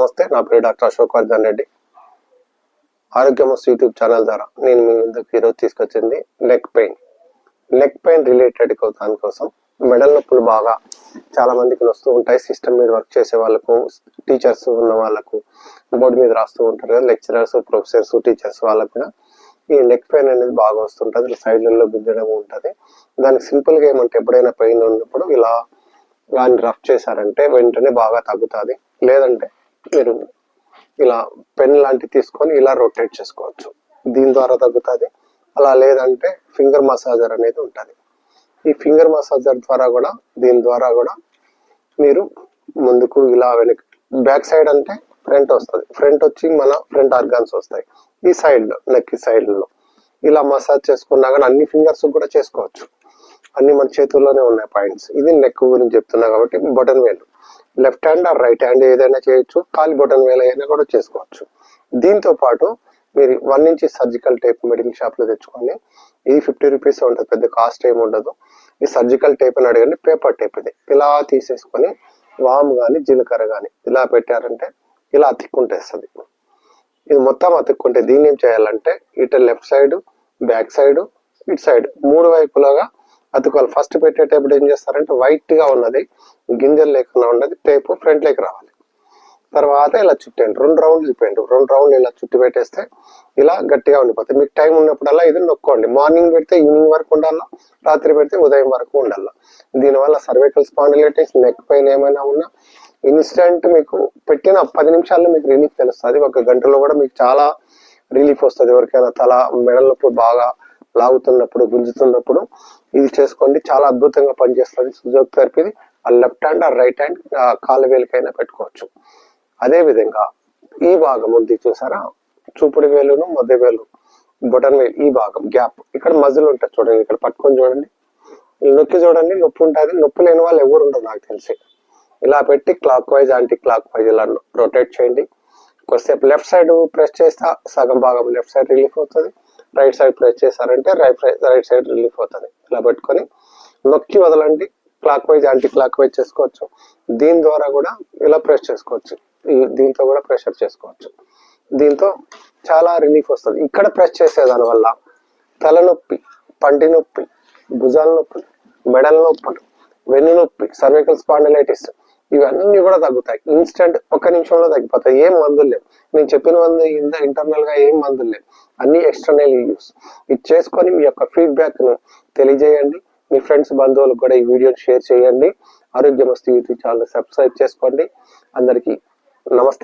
నమస్తే నా పేరు డాక్టర్ అశోక్ వర్ధన్ రెడ్డి. ఆరోగ్యమస్ యూట్యూబ్ ఛానల్ ద్వారా నేను మీ ముందుకు ఈరోజు తీసుకొచ్చింది neck pain neck pain related దానికోసం మెడల్ నొప్పులు బాగా చాలా మందికి వస్తూ ఉంటాయి. సిస్టమ్ మీద వర్క్ చేసే వాళ్ళకు టీచర్స్ ఉన్న వాళ్ళకు బోర్డు మీద రాస్తూ ఉంటారు కదా లెక్చరర్స్ ప్రొఫెసర్స్ టీచర్స్ వాళ్ళకు కూడా ఈ నెక్ పెయిన్ అనేది బాగా వస్తుంటుంది. సైడ్లలో గుంజడం ఉంటుంది. దానికి సింపుల్గా ఏమంటే ఎప్పుడైనా పెయిన్ ఉన్నప్పుడు ఇలా దాన్ని రఫ్ చేశారంటే వెంటనే బాగా తగ్గుతుంది. లేదంటే మీరు ఇలా పెన్ లాంటి తీసుకొని ఇలా రొటేట్ చేసుకోవచ్చు. దీని ద్వారా తగ్గుతుంది. అలా లేదంటే ఫింగర్ మసాజర్ అనేది ఉంటుంది. ఈ ఫింగర్ మసాజర్ ద్వారా కూడా దీని ద్వారా కూడా మీరు ముందుకు ఇలా వెనక్కి బ్యాక్ సైడ్ అంటే ఫ్రంట్ వస్తుంది. ఫ్రంట్ వచ్చి మన ఫ్రంట్ ఆర్గాన్స్ వస్తాయి. ఈ సైడ్ నెక్ సైడ్లో ఇలా మసాజ్ చేసుకున్నా కానీ అన్ని ఫింగర్స్ కూడా చేసుకోవచ్చు. అన్ని మన చేతుల్లోనే ఉన్నాయి పాయింట్స్ ఇది నెక్ గురించి చెప్తున్నా కాబట్టి బటన్ వేలు left hand or right hand ఏదైనా చేయొచ్చు. కాలి బొటన్ వేల అయినా కూడా చేసుకోవచ్చు. దీంతో పాటు మీరు one inch surgical tape medical షాప్లో తెచ్చుకొని ఇది ఫిఫ్టీ రూపీస్ ఉంటుంది. పెద్ద కాస్ట్ ఏమి ఉండదు. ఈ సర్జికల్ టేప్ అని అడగండి. పేపర్ టేప్ ఇది. ఇలా తీసేసుకొని వామ్ కానీ జీలకర్ర కానీ ఇలా పెట్టారంటే ఇలా అతిక్కుంటేస్తుంది. ఇది మొత్తం అతుక్కుంటే దీన్ని ఏం చేయాలంటే ఇటు లెఫ్ట్ సైడ్ బ్యాక్ సైడ్ ఇటు సైడ్ మూడు వైపులాగా అతుకోవాలి ఫస్ట్ పెట్టేటప్పుడు ఏం చేస్తారంటే వైట్గా ఉన్నది గింజలు లేకుండా ఉన్నది టేపు ఫ్రంట్లోకి రావాలి. తర్వాత ఇలా చుట్టండి రెండు రౌండ్లు తిప్పండి రెండు రౌండ్లు ఇలా చుట్టి పెట్టేస్తే ఇలా గట్టిగా ఉండిపోతాయి మీకు టైం ఉన్నప్పుడల్లా ఇది నొక్కోండి. మార్నింగ్ పెడితే ఈవినింగ్ వరకు ఉండాలా? రాత్రి పెడితే ఉదయం వరకు ఉండాలా? దీనివల్ల సర్వైకల్ స్పాండిలైటిస్ నెక్ పెయిన్ ఏమైనా ఉన్నా ఇన్స్టెంట్ మీకు పెట్టిన పది నిమిషాల్లో మీకు రిలీఫ్ తెలుస్తుంది. ఒక గంటలో కూడా మీకు చాలా రిలీఫ్ వస్తుంది. ఎవరికైనా తల మెడలప్పుడు బాగా లాగుతున్నప్పుడు గుంజుతున్నప్పుడు ఇది చేసుకోండి. చాలా అద్భుతంగా పనిచేస్తుంది సుజోక్ థెరపీది ఆ లెఫ్ట్ హ్యాండ్ ఆ రైట్ హ్యాండ్ కాలు వేలికైనా పెట్టుకోవచ్చు. అదే విధంగా ఈ భాగం ఉంది చూసారా? చూపుడు వేలును మధ్య వేలు బొటన్ వేలు ఈ భాగం గ్యాప్. ఇక్కడ మజిల్ ఉంటుంది చూడండి ఇక్కడ పట్టుకొని చూడండి. నొక్కి చూడండి నొప్పి ఉంటుంది. నొప్పి లేని వాళ్ళు ఎవరు ఉండరు నాకు తెలిసి. ఇలా పెట్టి clockwise anticlockwise ఇలా రొటేట్ చేయండి. కొద్దిసేపు లెఫ్ట్ సైడ్ ప్రెస్ చేస్తే సగం భాగం లెఫ్ట్ సైడ్ రిలీఫ్ అవుతుంది. రైట్ సైడ్ ప్రెస్ చేశారంటే రైట్ రైట్ సైడ్ రిలీఫ్ అవుతుంది. ఇలా పెట్టుకొని నొక్కి వదలండి. Clockwise anticlockwise చేసుకోవచ్చు. దీని ద్వారా కూడా ఇలా ప్రెస్ చేసుకోవచ్చు. దీంతో కూడా ప్రెషర్ చేసుకోవచ్చు. దీంతో చాలా రిలీఫ్ వస్తుంది. ఇక్కడ ప్రెస్ చేసేదాని వల్ల తలనొప్పి పంటి నొప్పి భుజాల నొప్పి మెడల నొప్పులు వెన్ను నొప్పి సర్వికల్ స్పాండలైటిస్ ఇవన్నీ కూడా తగ్గుతాయి. ఇన్స్టెంట్ ఒక నిమిషంలో తగ్గిపోతాయి. ఏం మందులు లేవు. నేను చెప్పిన మందు ఇంత ఇంటర్నల్గా ఏం మందులు లేవు. అన్ని ఎక్స్టర్నల్ యూస్ ఇది చేసుకొని మీ యొక్క ఫీడ్బ్యాక్ను తెలియజేయండి. మీ ఫ్రెండ్స్ బంధువులకు కూడా ఈ వీడియోని షేర్ చేయండి. ఆరోగ్యమస్తు యూట్యూబ్ ఛానల్ సబ్స్క్రైబ్ చేసుకోండి. అందరికీ నమస్తే.